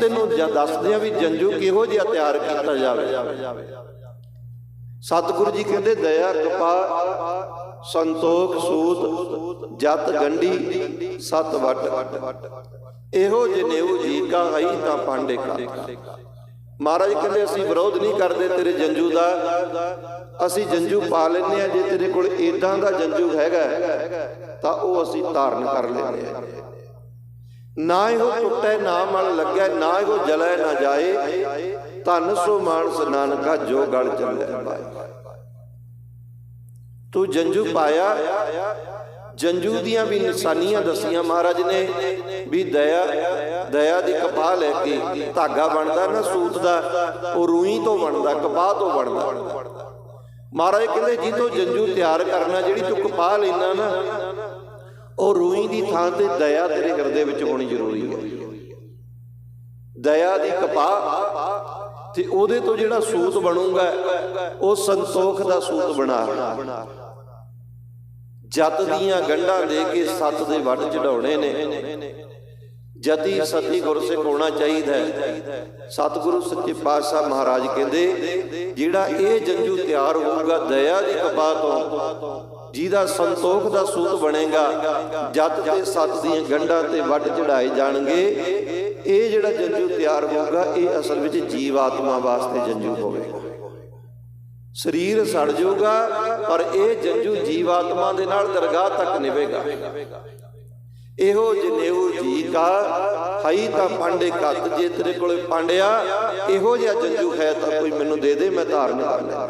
ਤੈਨੂੰ ਜਾਂ ਦੱਸਦੇ ਆ ਵੀ ਜੰਜੂ ਕਿਹੋ ਜਿਹਾ ਤਿਆਰ ਕੀਤਾ ਜਾਵੇ? ਸਤਿਗੁਰੂ ਜੀ ਕਹਿੰਦੇ, ਦਇਆ ਕਪਾ ਸੰਤੋਖ, ਸੂਤ, ਜਤ, ਗੰਢੀ, ਸਤ, ਵਟ। ਇਹੋ ਜਨੇਊ ਜੀ ਕਾ ਹਈ ਤਾਂ ਪਾਂਡੇ ਕਾ। ਮਹਾਰਾਜ ਕਹਿੰਦੇ, ਅਸੀਂ ਵਿਰੋਧ ਨਹੀਂ ਕਰਦੇ ਤੇਰੇ ਜੰਜੂ ਦਾ। ਅਸੀਂ ਜੰਜੂ ਪਾ ਲੈਨੇ ਆ। ਜੇ ਤੇਰੇ ਕੋਲ ਏਦਾਂ ਦਾ ਜੰਜੂ ਹੈਗਾ, ਤਾਂ ਉਹ ਅਸੀਂ ਧਾਰਨ ਕਰ ਲੈਨੇ ਆ। ਨਾ ਇਹੋ ਟੁੱਟੇ ਨਾ ਮਲ ਲੱਗੈ, ਨਾ ਇਹੋ ਜਲੈ ਨਾ ਜਾਏ। ਧਨ ਸੋ ਮਾਨਸ ਨਾਨਕਾ ਜੋ ਗਲ ਚੱਲੇ ਪਾਏ। ਤੂੰ ਜੰਜੂ ਪਾਇਆ, ਜੰਜੂ ਦੀਆਂ ਵੀ ਨਿਸ਼ਾਨੀਆਂ ਦਸੀਆਂ ਮਹਾਰਾਜ ਨੇ ਵੀ ਦਇਆ ਦਇਆ ਦੀ ਕਪਾਹ ਲੈ ਕੇ ਧਾਗਾ ਬਣਦਾ ਨਾ ਸੂਤ ਦਾ, ਉਹ ਰੂਈ ਤੋਂ ਬਣਦਾ, ਕਪਾਹ ਤੋਂ ਬਣਦਾ। ਮਹਾਰਾਜ ਕਹਿੰਦੇ, ਜੀ ਤੋਂ ਜੰਜੂ ਤਿਆਰ ਕਰਨਾ, ਜਿਹੜੀ ਤੂੰ ਕਪਾਹ ਲੈਣਾ ਨਾ ਉਹ ਰੂਈ ਦੀ ਥਾਂ ਤੇ ਦਇਆ ਤੇਰੇ ਹਿਰਦੇ ਵਿੱਚ ਹੋਣੀ ਜ਼ਰੂਰੀ ਹੈ। ਦਇਆ ਦੀ ਕਪਾਹ ਤੇ ਉਹਦੇ ਤੋਂ ਜਿਹੜਾ ਸੂਤ ਬਣੂਗਾ, ਉਹ ਸੰਤੋਖ ਦਾ ਸੂਤ ਬਣਾ। ਜਤ ਦੀਆਂ ਗੰਢਾਂ ਦੇ ਕੇ ਸੱਤ ਦੇ ਵੱਡ ਚੜਾਉਣੇ ਨੇ। ਜਤੀ ਸਤੀ ਗੁਰਸਿੱਖ ਹੋਣਾ ਚਾਹੀਦਾ ਸਤਿਗੁਰੂ ਸੱਚੇ ਪਾਤਸ਼ਾਹ ਮਹਾਰਾਜ ਕਹਿੰਦੇ, ਜਿਹੜਾ ਇਹ ਜੰਜੂ ਤਿਆਰ ਹੋਊਗਾ ਦਇਆ ਦੀ ਕਪਾਹ ਤੋਂ ਜਿਹਦਾ ਸੰਤੋਖ ਦਾ ਸੂਤ ਬਣੇਗਾ ਜਤ ਤੇ ਸਤ ਦੀਆਂ ਗੰਢਾਂ ਤੇ ਵੱਡ ਚੜਾਏ ਜਾਣਗੇ। ਇਹ ਜਿਹੜਾ ਜੰਜੂ ਤਿਆਰ ਹੋਊਗਾ, ਇਹ ਅਸਲ ਵਿੱਚ ਜੀਵ ਆਤਮਾ ਵਾਸਤੇ ਜੰਜੂ ਹੋਵੇਗਾ। ਸਰੀਰ ਸੜ ਜਾਊਗਾ, ਪਰ ਇਹ ਜੰਜੂ ਜੀਵ ਆਤਮਾ ਦੇ ਨਾਲ ਦਰਗਾਹ ਤੱਕ ਨਿਵੇਗਾ ਇਹੋ ਜਨੇਊ ਜੀ ਕਾ, ਹਈ ਤਾਂ ਪਾਂਡੇ ਕੱਤ ਜੇ ਤੇਰੇ ਕੋਲੇ ਪਾਂਡਿਆ, ਇਹੋ ਜਿਹਾ ਜੰਜੂ ਹੈ ਤਾਂ ਕੋਈ ਮੈਨੂੰ ਦੇ ਦੇ, ਮੈਂ ਧਾਰਨ ਕਰ ਲੈਣਾ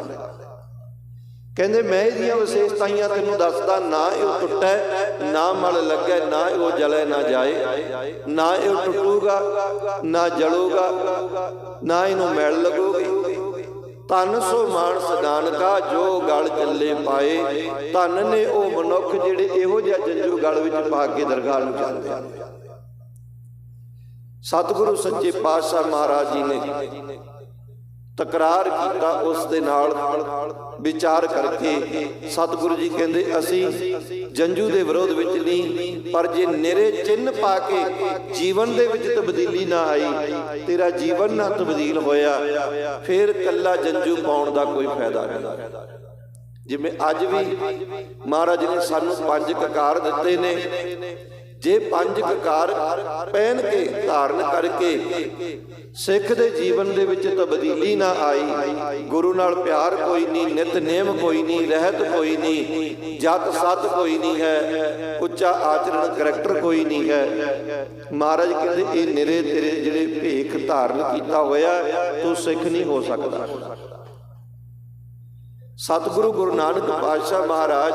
ਕਹਿੰਦੇ ਮੈਂ ਇਹਦੀਆਂ ਵਿਸ਼ੇਸ਼ਤਾਈਆਂ ਤੈਨੂੰ ਦੱਸਦਾ, ਨਾ ਇਹ ਟੁੱਟੈ, ਨਾ ਮਲ ਲੱਗੈ, ਨਾ ਇਹ ਜਲੇ ਨਾ ਜਾਏ। ਨਾ ਇਹ ਟੁੱਟੂਗਾ, ਨਾ ਜਲੂਗਾ, ਨਾ ਇਹਨੂੰ ਮੈਲ ਲੱਗੂਗੀ। ਤਨ ਸੋ ਮਾਨਸ ਨਾਨਕਾ, ਜੋ ਗਲ ਚੱਲੇ ਪਾਏ। ਧਨ ਨੇ ਉਹ ਮਨੁੱਖ ਜਿਹੜੇ ਇਹੋ ਜਿਹਾ ਜੰਜੂ ਗਲ ਵਿੱਚ ਪਾ ਕੇ ਦਰਗਾਹ ਨੂੰ ਜਾਂਦੇ ਹਨ। ਸਤਿਗੁਰੂ ਸੱਚੇ ਪਾਤਸ਼ਾਹ ਮਹਾਰਾਜ ਜੀ ਨੇ ਤਕਰਾਰ ਕੀਤਾ ਉਸ ਦੇ ਨਾਲ ਵਿਚਾਰ ਕਰਕੇ। ਸਤਿਗੁਰੂ ਜੀ ਕਹਿੰਦੇ, ਅਸੀਂ ਜੰਜੂ ਦੇ ਵਿਰੋਧ ਵਿੱਚ ਨਹੀਂ, ਪਰ ਜੇ ਨਿਰੇ ਚਿੰਨ ਪਾ ਕੇ ਜੀਵਨ ਦੇ ਵਿੱਚ ਤਬਦੀਲੀ ਨਾ ਆਈ, ਤੇਰਾ ਜੀਵਨ ਨਾ ਤਬਦੀਲ ਹੋਇਆ, ਫਿਰ ਕੱਲਾ ਜੰਜੂ ਪਾਉਣ ਦਾ ਕੋਈ ਫਾਇਦਾ ਨਹੀਂ। ਜਿਵੇਂ ਅੱਜ ਵੀ ਮਹਾਰਾਜ ਨੇ ਸਾਨੂੰ ਪੰਜ ਕਕਾਰ ਦਿੱਤੇ ਨੇ। ਜੇ ਪੰਜ ਕਕਾਰ ਪਹਿਨ ਕੇ ਧਾਰਨ ਕਰਕੇ ਸਿੱਖ ਦੇ ਜੀਵਨ ਦੇ ਵਿੱਚ ਤਬਦੀਲੀ ਨਾ ਆਈ, ਗੁਰੂ ਨਾਲ ਪਿਆਰ ਕੋਈ ਨਹੀਂ, ਨਿਤ ਨੇਮ ਕੋਈ ਨਹੀਂ, ਰਹਿਤ ਕੋਈ ਨਹੀਂ, ਜਤ ਸਤ ਕੋਈ ਨਹੀਂ ਹੈ, ਉੱਚਾ ਆਚਰਣ ਕਰੈਕਟਰ ਕੋਈ ਨਹੀਂ ਹੈ। ਮਹਾਰਾਜ ਕਹਿੰਦੇ, ਇਹ ਨਿਰੇ ਤੇਰੇ ਜਿਹੜੇ ਭੇਖ ਧਾਰਨ ਕੀਤਾ ਹੋਇਆ, ਤੂੰ ਸਿੱਖ ਨਹੀਂ ਹੋ ਸਕਦਾ। ਸਤਿਗੁਰੂ ਗੁਰੂ ਨਾਨਕ ਪਾਤਸ਼ਾਹ ਮਹਾਰਾਜ